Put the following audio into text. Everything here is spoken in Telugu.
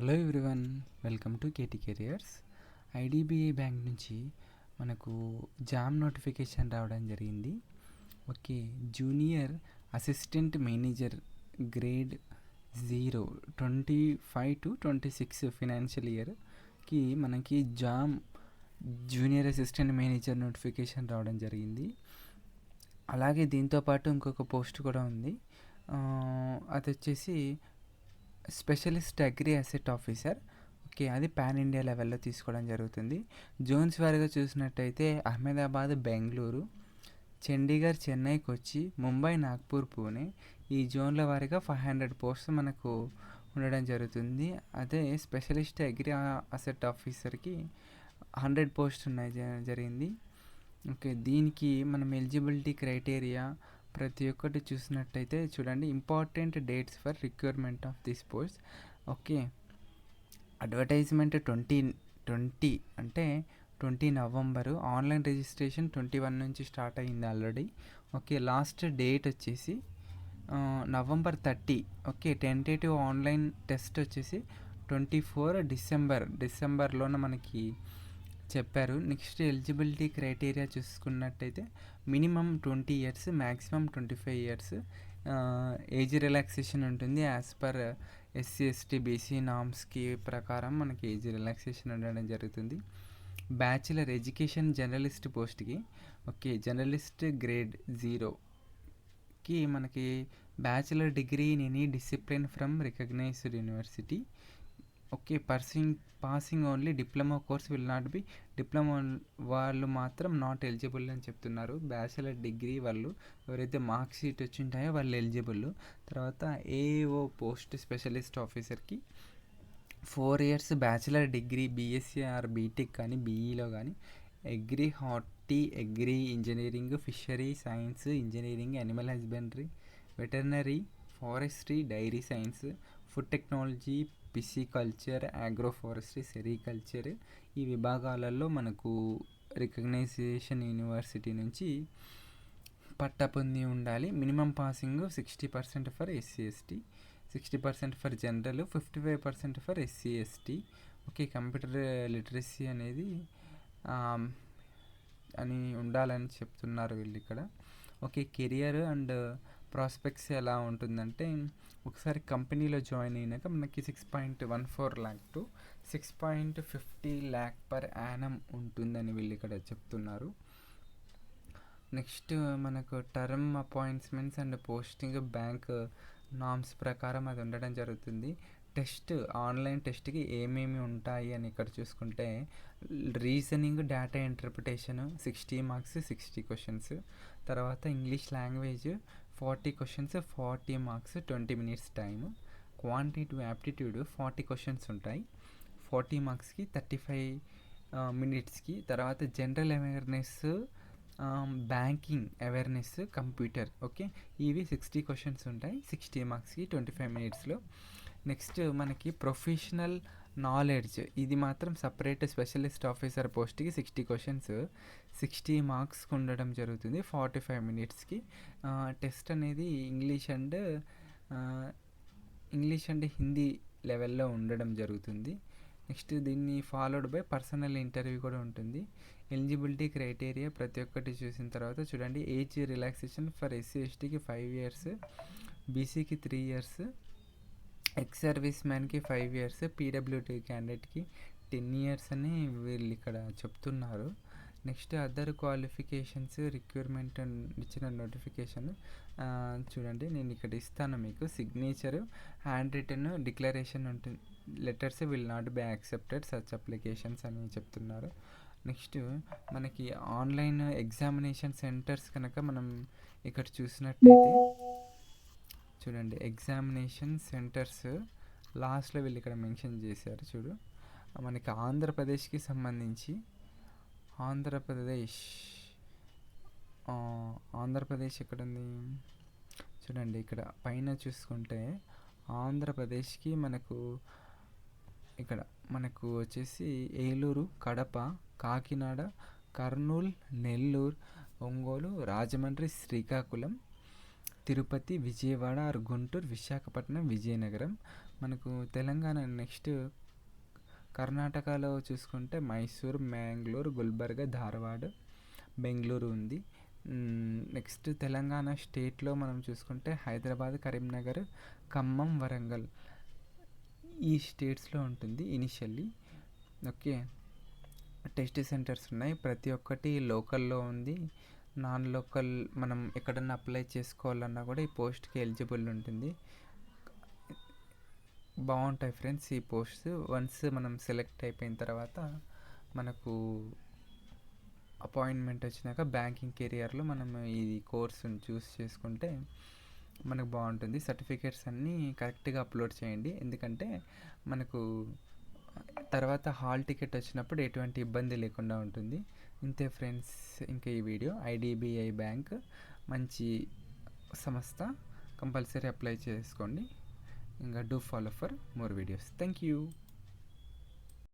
Hello everyone welcome to KT careers IDBI bank నుంచి మనకు జామ్ నోటిఫికేషన్ రావడం జరిగింది. Okay junior assistant manager grade zero twenty five to twenty six financial ఇయర్కి మనకి JAM junior assistant manager notification రావడం జరిగింది. అలాగే దీంతోపాటు ఇంకొక పోస్ట్ కూడా ఉంది. అది వచ్చేసి specialist agri asset officer. Okay అది పాన్ ఇండియా లెవెల్లో తీసుకోవడం జరుగుతుంది. జోన్స్ వారిగా చూసినట్టయితే అహ్మదాబాద్ బెంగళూరు చండీగఢ్ చెన్నై కొచ్చి ముంబై నాగ్పూర్ పూణే ఈ జోన్ల వారిగా ఫైవ్ హండ్రెడ్ పోస్ట్స్ మనకు ఉండడం జరుగుతుంది. అదే స్పెషలిస్ట్ అగ్రి అసెట్ ఆఫీసర్కి హండ్రెడ్ పోస్ట్ ఉన్నాయి జ- జరిగింది. ఓకే దీనికి మనం ఎలిజిబిలిటీ క్రైటీరియా ప్రతి ఒక్కటి చూసినట్టయితే చూడండి important dates for requirement of this post okay advertisement twenty twenty అంటే twenty November. Online registration twenty one నుంచి స్టార్ట్ అయింది ఆల్రెడీ ఓకే లాస్ట్ డేట్ వచ్చేసి November thirty. Okay tentative online test వచ్చేసి ట్వంటీ ఫోర్ డిసెంబర్ డిసెంబర్లోన మనకి చెప్పారు. నెక్స్ట్ ఎలిజిబిలిటీ క్రైటీరియా చూసుకున్నట్టయితే minimum twenty years maximum twenty five years. Age relaxation ఉంటుంది. As per SC ST BC నామ్స్కి ప్రకారం మనకి ఏజ్ రిలాక్సేషన్ ఉండడం జరుగుతుంది. బ్యాచిలర్ ఎడ్యుకేషన్ జర్నలిస్ట్ పోస్ట్కి ఓకే జర్నలిస్ట్ గ్రేడ్ జీరోకి మనకి bachelor degree in any discipline from recognised university okay pursuing passing only diploma course will not be. Diploma వాళ్ళు మాత్రం నాట్ ఎలిజిబుల్ అని చెప్తున్నారు. బ్యాచిలర్ డిగ్రీ వాళ్ళు ఎవరైతే మార్క్ షీట్ వచ్చి ఉంటాయో వాళ్ళు ఎలిజిబుల్. తర్వాత ఏఓ పోస్ట్ స్పెషలిస్ట్ ఆఫీసర్కి four years bachelor degree BSc or BTech కానీ బీఈలో కానీ agri horti agri engineering fishery science engineering animal husbandry veterinary forestry dairy science food technology pisciculture agroforestry sericulture ఈ విభాగాలలో మనకు రికగ్నైజేషన్ యూనివర్సిటీ నుంచి పట్టా పొంది ఉండాలి. Minimum passing sixty percent for SC ST sixty percent for general fifty five percent for SC ST okay computer literacy అనేది అని ఉండాలని చెప్తున్నారు వీళ్ళు ఇక్కడ. ఓకే కెరియర్ అండ్ ప్రాస్పెక్ట్స్ ఎలా ఉంటుందంటే ఒకసారి కంపెనీలో జాయిన్ అయినాక మనకి six point one four lakh to six point fifty lakh per annum ఉంటుందని వీళ్ళు ఇక్కడ చెప్తున్నారు. నెక్స్ట్ మనకు term appointments and posting bank norms ప్రకారం అది ఉండడం జరుగుతుంది. టెస్ట్ ఆన్లైన్ టెస్ట్కి ఏమేమి ఉంటాయి అని ఇక్కడ చూసుకుంటే reasoning data interpretation sixty marks sixty questions తర్వాత English language forty questions forty marks twenty minutes time quantitative aptitude forty questions ఉంటాయి. ఫార్టీ మార్క్స్కి థర్టీ ఫైవ్ మినిట్స్కి. తర్వాత general awareness banking awareness computer okay? ఇవి సిక్స్టీ క్వశ్చన్స్ ఉంటాయి. సిక్స్టీ మార్క్స్కి ట్వంటీ ఫైవ్ మినిట్స్లో. నెక్స్ట్ మనకి ప్రొఫెషనల్ నాలెడ్జ్ ఇది మాత్రం సపరేట్ స్పెషలిస్ట్ ఆఫీసర్ పోస్ట్కి సిక్స్టీ క్వశ్చన్స్ సిక్స్టీ మార్క్స్కి ఉండడం జరుగుతుంది ఫార్టీ ఫైవ్ మినిట్స్కి టెస్ట్ అనేది English and English and Hindi లెవెల్లో ఉండడం జరుగుతుంది. నెక్స్ట్ దీన్ని ఫాలోడ్ బై పర్సనల్ ఇంటర్వ్యూ కూడా ఉంటుంది. ఎలిజిబిలిటీ క్రైటీరియా ప్రతి ఒక్కటి చూసిన తర్వాత చూడండి ఏజ్ రిలాక్సేషన్ ఫర్ ఎస్సీ ఎస్టీకి ఫైవ్ ఇయర్స్ బీసీకి త్రీ ఇయర్స్ ఎక్స్ సర్వీస్ మ్యాన్కి ఫైవ్ ఇయర్స్ పీడబ్ల్యూటీ క్యాండిడేట్కి టెన్ ఇయర్స్ అని వీళ్ళు ఇక్కడ చెప్తున్నారు. నెక్స్ట్ అదర్ క్వాలిఫికేషన్స్ రిక్వైర్మెంట్ ఇచ్చిన నోటిఫికేషన్ చూడండి నేను ఇక్కడ ఇస్తాను మీకు. సిగ్నేచర్ హ్యాండ్ రిటర్న్ డిక్లరేషన్ ఉంటుంది letters will not be accepted such applications అని చెప్తున్నారు. నెక్స్ట్ మనకి ఆన్లైన్ ఎగ్జామినేషన్ సెంటర్స్ కనుక మనం ఇక్కడ చూసినట్లయితే చూడండి ఎగ్జామినేషన్ సెంటర్స్ లాస్ట్లో వీళ్ళు ఇక్కడ మెన్షన్ చేశారు చూడు. మనకి ఆంధ్రప్రదేశ్కి సంబంధించి ఆంధ్రప్రదేశ్ ఆంధ్రప్రదేశ్ ఎక్కడ ఉంది చూడండి ఇక్కడ పైన చూసుకుంటే ఆంధ్రప్రదేశ్కి మనకు ఇక్కడ మనకు వచ్చేసి ఏలూరు కడప కాకినాడ కర్నూలు నెల్లూరు ఒంగోలు రాజమండ్రి శ్రీకాకుళం తిరుపతి విజయవాడ ఆర్ గుంటూరు విశాఖపట్నం విజయనగరం. మనకు తెలంగాణ నెక్స్ట్ కర్ణాటకలో చూసుకుంటే మైసూర్ మ్యాంగ్లూర్ గుల్బర్గా ధార్వాడ్ బెంగళూరు ఉంది. నెక్స్ట్ తెలంగాణ స్టేట్లో మనం చూసుకుంటే హైదరాబాద్ కరీంనగర్ ఖమ్మం వరంగల్ ఈ స్టేట్స్లో ఉంటుంది ఇనిషియల్లీ. ఓకే టెస్ట్ సెంటర్స్ ఉన్నాయి. ప్రతి ఒక్కటి లోకల్లో ఉంది. నాన్ లోకల్ మనం ఎక్కడన్నా అప్లై చేసుకోవాలన్నా కూడా ఈ పోస్ట్కి ఎలిజిబుల్ ఉంటుంది. బాగుంటాయి ఫ్రెండ్స్ ఈ పోస్ట్స్. వన్స్ మనం సెలెక్ట్ అయిపోయిన తర్వాత మనకు అపాయింట్మెంట్ వచ్చినాక బ్యాంకింగ్ కెరియర్లో మనం ఈ కోర్సును చూస్ చేసుకుంటే మనకు బాగుంటుంది సర్టిఫికేట్స్ అన్నీ కరెక్ట్గా అప్లోడ్ చేయండి. ఎందుకంటే మనకు తర్వాత హాల్ టికెట్ వచ్చినప్పుడు ఎటువంటి ఇబ్బంది లేకుండా ఉంటుంది. ఇంతే ఫ్రెండ్స్ ఇంకా ఈ వీడియో. ఐడిబిఐ బ్యాంక్ మంచి సంస్థ. కంపల్సరీ అప్లై చేసుకోండి. ఇంకా do follow for more videos. Thank you.